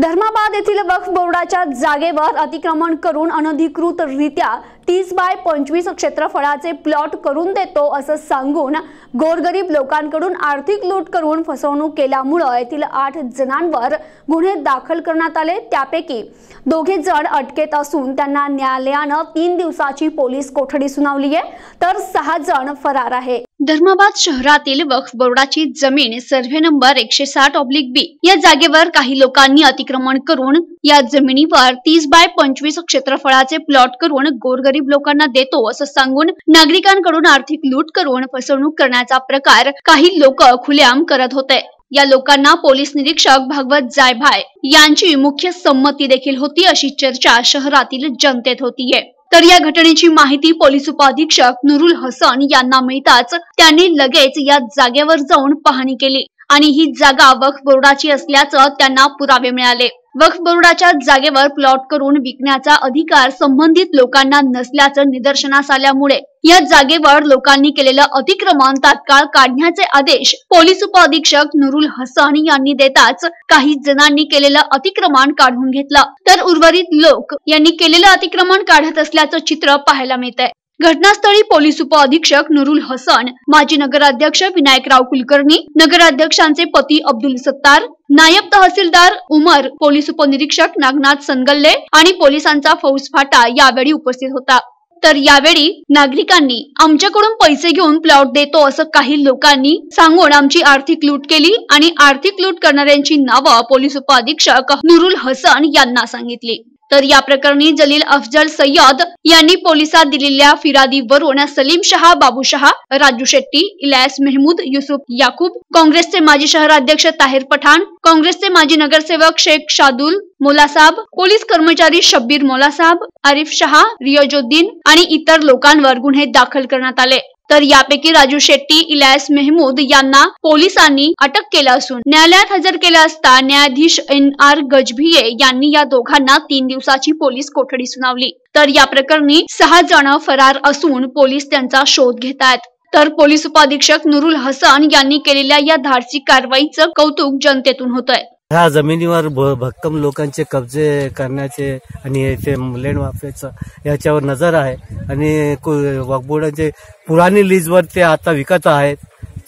धर्माबाद येथील वक्फ बोर्डाच्या जागेवर अतिक्रमण करून अनधिकृतरित्या तीस बाय पंचवीस क्षेत्रफळाचे प्लॉट करून देतो असं सांगून गोरगरीब लोकांकडून आर्थिक लूट करून फसवणूक केल्यामुळं येथील आठ जणांवर गुन्हे दाखल करण्यात आले. त्यापैकी दोघे जण अटकेत असून त्यांना न्यायालयानं तीन दिवसाची पोलीस कोठडी सुनावली आहे. तर सहा जण फरार आहे धर्माबाद शहरातील वक्फ बोर्डाची जमीन सर्व्हे नंबर एकशे साठ ऑब्लिक बी या जागेवर काही लोकांनी अतिक्रमण करून या जमिनीवर तीस बाय पंचवीस क्षेत्रफळाचे प्लॉट करून गोरगरीब लोकांना देतो असं सांगून नागरिकांकडून आर्थिक लूट करून फसवणूक करण्याचा प्रकार काही लोक खुलेआम करत होते. या लोकांना पोलीस निरीक्षक भागवत जायभाय यांची मुख्य संमती देखील होती अशी चर्चा शहरातील जनतेत होतीये. तर या घटनेची माहिती पोलीस उपाधीक्षक नुरुल हसन यांना मिळताच त्यांनी लगेच या जागेवर जाऊन पाहणी केली. आणि ही जागा वक्फ बोर्डाची असल्याचं त्यांना पुरावे मिळाले. वक्फ बोर्डाच्या जागेवर प्लॉट करून विकण्याचा अधिकार संबंधित लोकांना नसल्याचं निदर्शनास आल्यामुळे या जागेवर लोकांनी केलेलं अतिक्रमण तात्काळ काढण्याचे आदेश पोलीस उपअधीक्षक नुरुल हसन यांनी देताच काही जणांनी केलेलं अतिक्रमण काढून घेतलं. तर उर्वरित लोक यांनी केलेलं अतिक्रमण काढत असल्याचं चित्र पाहायला मिळत आहे घटनास्थळी पोलीस उपअधीक्षक नुरुल हसन माजी नगराध्यक्ष विनायकराव कुलकर्णी नगराध्यक्षांचे पती अब्दुल सत्तार नायब तहसीलदार उमर पोलीस उपनिरीक्षक नागनाथ सनगल्ले आणि पोलिसांचा फौज फाटा यावेळी उपस्थित होता. तर यावेळी नागरिकांनी आमच्याकडून पैसे घेऊन प्लॉट देतो असं काही लोकांनी सांगून आमची आर्थिक लूट केली आणि आर्थिक लूट करणाऱ्यांची नावं पोलीस उपअधीक्षक नुरुल हसन यांना सांगितली. तर या प्रकरणी जलील अफजल सय्यद यांनी पोलिसात दिलेल्या फिर्यादीवरून सलीम शहा बाबू शहा राजू शेट्टी इलायस मेहमूद युसुफ याकूब काँग्रेसचे माजी शहराध्यक्ष ताहिर पठाण काँग्रेसचे माजी नगरसेवक शेख शादुल मोलासाब पोलीस कर्मचारी शब्बीर मोलासाब आरिफ शहा रियाजुद्दीन आणि इतर लोकांवर गुन्हे दाखल करण्यात आले. तर यापैकी राजू शेट्टी इलायस मेहमूद यांना पोलिसांनी अटक केलं असून न्यायालयात हजर केलं असता न्यायाधीश एन आर गजभिये यांनी या दोघांना तीन दिवसाची पोलीस कोठडी सुनावली. तर या प्रकरणी सहा जण फरार असून पोलीस त्यांचा शोध घेत आहेत. तर पोलीस उपाधीक्षक नुरुल हसन यांनी केलेल्या या धाडसी कारवाईचं कौतुक जनतेतून होतंय. ह्या जमिनीवर भ- भक्कम लोकांचे कब्जे करण्याचे आणि ते लँड वापरायचं याच्यावर नजर आहे. आणि कु- पुराणी लीजवर ते आता विकत आहेत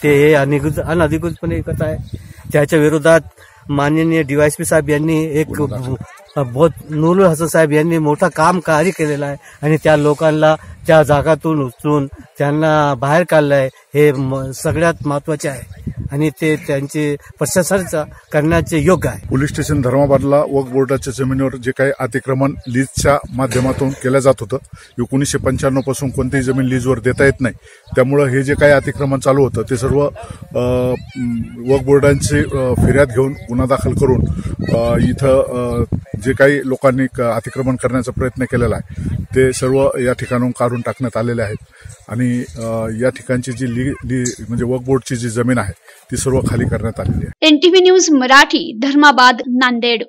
ते हे अनिकृत अनधिकृतपणे विकत आहे. त्याच्या विरोधात माननीय डीवायसपी साहेब यांनी एक बहुत नूर हसन साहेब यांनी मोठं काम कार्य केलेला आहे आणि त्या लोकांना त्या जागातून उचलून त्यांना बाहेर काढलं आहे हे म- सगळ्यात महत्त्वाचे आहे. आणि ते त्यांचे प्रशासनाचा करण्याचे योग्य आहे. पोलीस स्टेशन धर्माबादला वक बोर्डाच्या जमिनीवर जे काही अतिक्रमण लीजच्या माध्यमातून केलं जात होतं एकोणीसशे पंच्याण्णवपासून कोणतीही जमीन लीजवर देता येत नाही. त्यामुळं हे जे काही अतिक्रमण चालू होतं ते सर्व वक बोर्डांची फिर्याद घेऊन गुन्हा दाखल करून इथं जे काही लोकांनी अतिक्रमण करण्याचा प्रयत्न केलेला आहे ते सर्व या ठिकाणून काढून टाकण्यात आलेले आहेत. आणि या ठिकाणची जी ली ली म्हणजे वक्फ बोर्डची जी जमीन आहे ती सर्व खाली करण्यात आलेली आहे. NTV news Marathi Dharmabad Nanded.